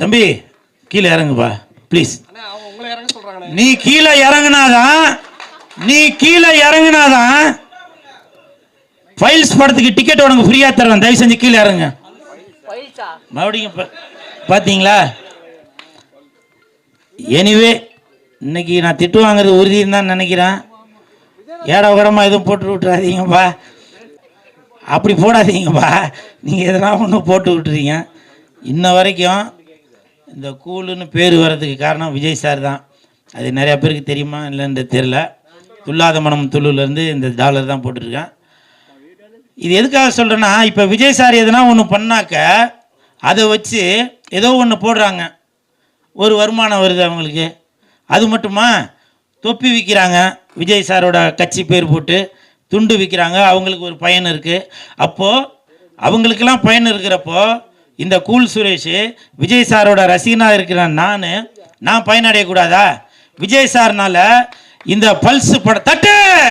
தம்பி கீழே இறங்குப்பா. ப்ளீஸ் அண்ணா அவங்க உங்களை இறங்க சொல்றாங்கண்ணே. நீ கீழே இறங்குனாதான் நீ கீழே இறங்குனாதான் ஃபைல்ஸ் படத்துக்கு டிக்கெட் உனக்கு ஃப்ரீயாக தரேன் தயவு செஞ்சு கீழே இறங்க. மறுபடியும் பார்த்தீங்களா எனிவே இன்னைக்கு நான் திட்டு வாங்குறது உறுதின்னு தான் நினைக்கிறேன். ஏடா உடமா எதுவும் போட்டு விட்டுறாதீங்கப்பா. அப்படி போடாதீங்கப்பா. நீங்கள் எதனா ஒன்று போட்டு விட்டுறீங்க. இன்ன வரைக்கும் இந்த கூலுன்னு பேர் வர்றதுக்கு காரணம் விஜய் சார் தான். அது நிறையா பேருக்கு தெரியுமா இல்லைன்னு தெரில துல்லாத மனம் துள்ளுலேருந்து இந்த டாலர் தான் போட்டிருக்கேன் இது எதுக்காக சொல்கிறேன்னா இப்போ விஜய் சார் எதுனா ஒன்று பண்ணாக்க அதை வச்சு ஏதோ ஒன்று போடுறாங்க. ஒரு வருமானம் வருது அவங்களுக்கு. அது மட்டுமா? தொப்பி விற்கிறாங்க விஜய் சாரோட கட்சி பேர் போட்டு துண்டு விற்கிறாங்க அவங்களுக்கு ஒரு பயன் இருக்குது அப்போது அவங்களுக்கெல்லாம் பயன் இருக்கிறப்போ இந்த கூல் சுரேஷ் விஜய் சாரோட ரசிகனாக இருக்கிற நான். நான் பயனடையக்கூடாதா? விஜய் சார்னால இந்த பல்ஸ் பட தட்டு!